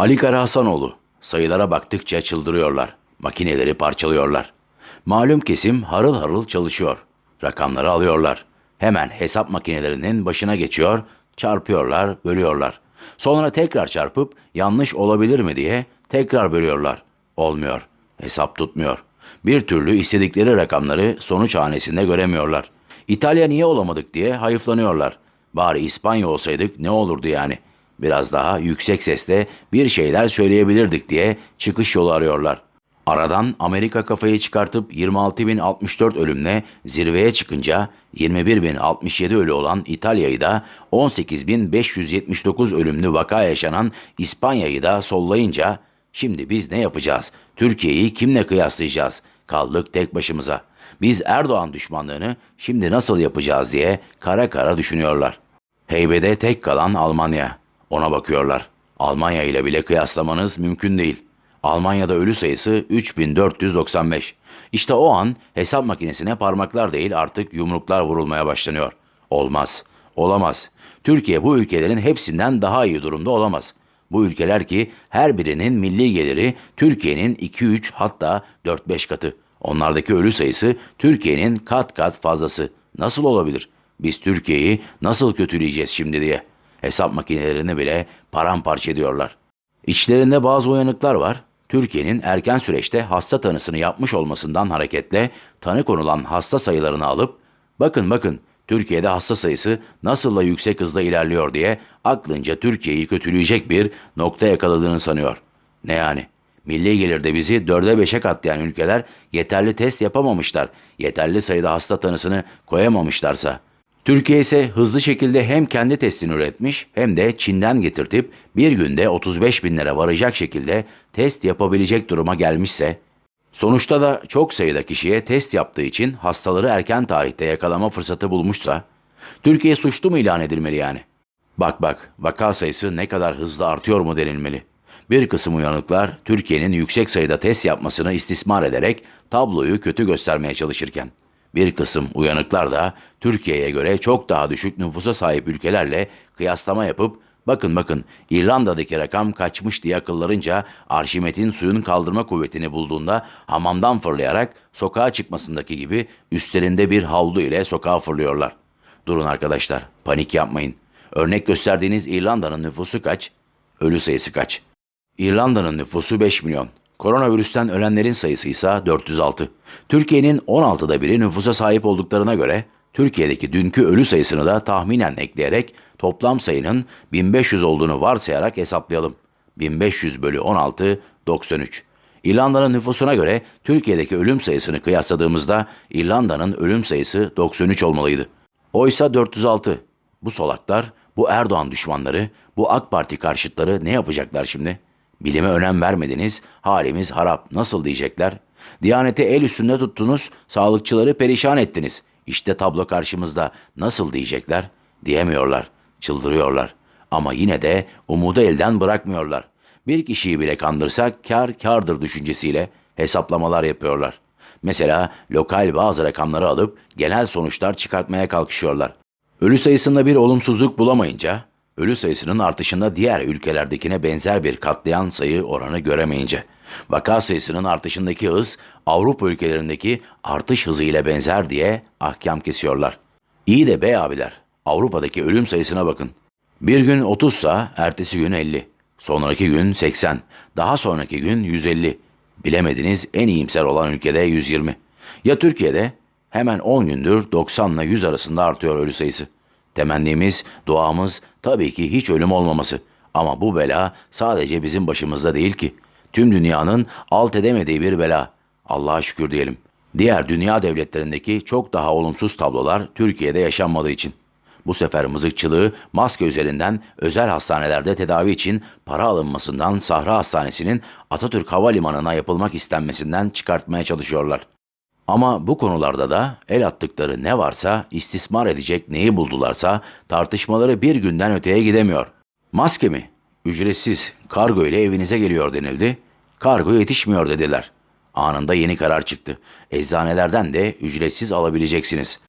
Ali Kara Hasanoğlu, sayılara baktıkça çıldırıyorlar. Makineleri parçalıyorlar. Malum kesim harıl harıl çalışıyor. Rakamları alıyorlar. Hemen hesap makinelerinin başına geçiyor, çarpıyorlar, bölüyorlar. Sonra tekrar çarpıp yanlış olabilir mi diye tekrar bölüyorlar. Olmuyor. Hesap tutmuyor. Bir türlü istedikleri rakamları sonuç hanesinde göremiyorlar. İtalya niye olamadık diye hayıflanıyorlar. Bari İspanya olsaydık ne olurdu yani? Biraz daha yüksek sesle bir şeyler söyleyebilirdik diye çıkış yolu arıyorlar. Aradan Amerika kafayı çıkartıp 26.064 ölümle zirveye çıkınca 21.067 ölü olan İtalya'yı da 18.579 ölümlü vaka yaşanan İspanya'yı da sollayınca şimdi biz ne yapacağız? Türkiye'yi kimle kıyaslayacağız? Kaldık tek başımıza. Biz Erdoğan düşmanlığını şimdi nasıl yapacağız diye kara kara düşünüyorlar. Heybede tek kalan Almanya. Ona bakıyorlar. Almanya ile bile kıyaslamanız mümkün değil. Almanya'da ölü sayısı 3495. İşte o an hesap makinesine parmaklar değil artık yumruklar vurulmaya başlanıyor. Olmaz. Olamaz. Türkiye bu ülkelerin hepsinden daha iyi durumda olamaz. Bu ülkeler ki her birinin milli geliri Türkiye'nin 2-3 hatta 4-5 katı. Onlardaki ölü sayısı Türkiye'nin kat kat fazlası. Nasıl olabilir? Biz Türkiye'yi nasıl kötüleyeceğiz şimdi diye. Hesap makinelerini bile paramparça ediyorlar. İçlerinde bazı uyanıklar var. Türkiye'nin erken süreçte hasta tanısını yapmış olmasından hareketle tanı konulan hasta sayılarını alıp bakın bakın Türkiye'de hasta sayısı nasıl da yüksek hızla ilerliyor diye aklınca Türkiye'yi kötüleyecek bir nokta yakaladığını sanıyor. Ne yani? Milli gelirde bizi dörde beşe katlayan ülkeler yeterli test yapamamışlar, yeterli sayıda hasta tanısını koyamamışlarsa. Türkiye ise hızlı şekilde hem kendi testini üretmiş hem de Çin'den getirtip bir günde 35 bin lira varacak şekilde test yapabilecek duruma gelmişse, sonuçta da çok sayıda kişiye test yaptığı için hastaları erken tarihte yakalama fırsatı bulmuşsa, Türkiye suçlu mu ilan edilmeli yani? Bak bak, vaka sayısı ne kadar hızlı artıyor mu denilmeli. Bir kısım uyanıklar Türkiye'nin yüksek sayıda test yapmasını istismar ederek tabloyu kötü göstermeye çalışırken, bir kısım uyanıklar da Türkiye'ye göre çok daha düşük nüfusa sahip ülkelerle kıyaslama yapıp bakın bakın İrlanda'daki rakam kaçmış diye akıllarınca Arşimet'in suyun kaldırma kuvvetini bulduğunda hamamdan fırlayarak sokağa çıkmasındaki gibi üstlerinde bir havlu ile sokağa fırlıyorlar. Durun arkadaşlar panik yapmayın. Örnek gösterdiğiniz İrlanda'nın nüfusu kaç? Ölü sayısı kaç? İrlanda'nın nüfusu 5 milyon. Koronavirüsten ölenlerin sayısı ise 406. Türkiye'nin 16'da biri nüfusa sahip olduklarına göre Türkiye'deki dünkü ölü sayısını da tahminen ekleyerek toplam sayının 1500 olduğunu varsayarak hesaplayalım. 1500 bölü 16 93. İrlanda'nın nüfusuna göre Türkiye'deki ölüm sayısını kıyasladığımızda İrlanda'nın ölüm sayısı 93 olmalıydı. Oysa 406. Bu solaklar, bu Erdoğan düşmanları, bu AK Parti karşıtları ne yapacaklar şimdi? Bilime önem vermediniz, halimiz harap nasıl diyecekler? Diyanete el üstünde tuttunuz, sağlıkçıları perişan ettiniz. İşte tablo karşımızda nasıl diyecekler? Diyemiyorlar, çıldırıyorlar. Ama yine de umudu elden bırakmıyorlar. Bir kişiyi bile kandırsak kar kardır düşüncesiyle hesaplamalar yapıyorlar. Mesela lokal bazı rakamları alıp genel sonuçlar çıkartmaya kalkışıyorlar. Ölü sayısında bir olumsuzluk bulamayınca, ölü sayısının artışında diğer ülkelerdekine benzer bir katlayan sayı oranı göremeyince, vaka sayısının artışındaki hız Avrupa ülkelerindeki artış hızı ile benzer diye ahkam kesiyorlar. İyi de bey abiler, Avrupa'daki ölüm sayısına bakın. Bir gün 30 sa ertesi gün 50, sonraki gün 80, daha sonraki gün 150. Bilemediniz en iyimser olan ülkede 120. Ya Türkiye'de hemen 10 gündür 90 ile 100 arasında artıyor ölü sayısı. Temennimiz, duamız tabii ki hiç ölüm olmaması. Ama bu bela sadece bizim başımızda değil ki. Tüm dünyanın alt edemediği bir bela. Allah'a şükür diyelim. Diğer dünya devletlerindeki çok daha olumsuz tablolar Türkiye'de yaşanmadığı için. Bu sefer mızıkçılığı maske üzerinden özel hastanelerde tedavi için para alınmasından Sahra Hastanesi'nin Atatürk Havalimanı'na yapılmak istenmesinden çıkartmaya çalışıyorlar. Ama bu konularda da el attıkları ne varsa istismar edecek neyi buldularsa tartışmaları bir günden öteye gidemiyor. Maske mi? Ücretsiz kargo ile evinize geliyor denildi. Kargo yetişmiyor dediler. Anında yeni karar çıktı. Eczanelerden de ücretsiz alabileceksiniz.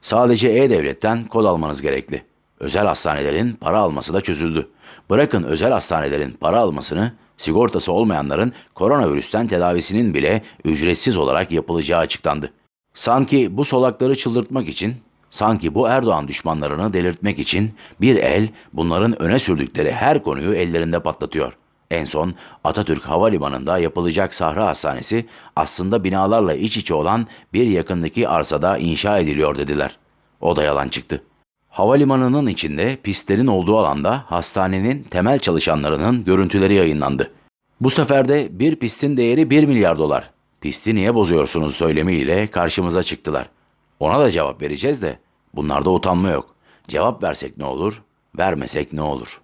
Sadece E-Devlet'ten kod almanız gerekli. Özel hastanelerin para alması da çözüldü. Bırakın özel hastanelerin para almasını, sigortası olmayanların koronavirüsten tedavisinin bile ücretsiz olarak yapılacağı açıklandı. Sanki bu solakları çıldırtmak için, sanki bu Erdoğan düşmanlarını delirtmek için bir el bunların öne sürdükleri her konuyu ellerinde patlatıyor. En son Atatürk Havalimanı'nda yapılacak Sahra Hastanesi aslında binalarla iç içe olan bir yakındaki arsada inşa ediliyor dediler. O da yalan çıktı. Havalimanının içinde pistlerin olduğu alanda hastanenin temel çalışanlarının görüntüleri yayınlandı. Bu sefer de bir pistin değeri 1 milyar dolar. Pisti niye bozuyorsunuz söylemiyle karşımıza çıktılar. Ona da cevap vereceğiz de bunlarda utanma yok. Cevap versek ne olur, vermesek ne olur?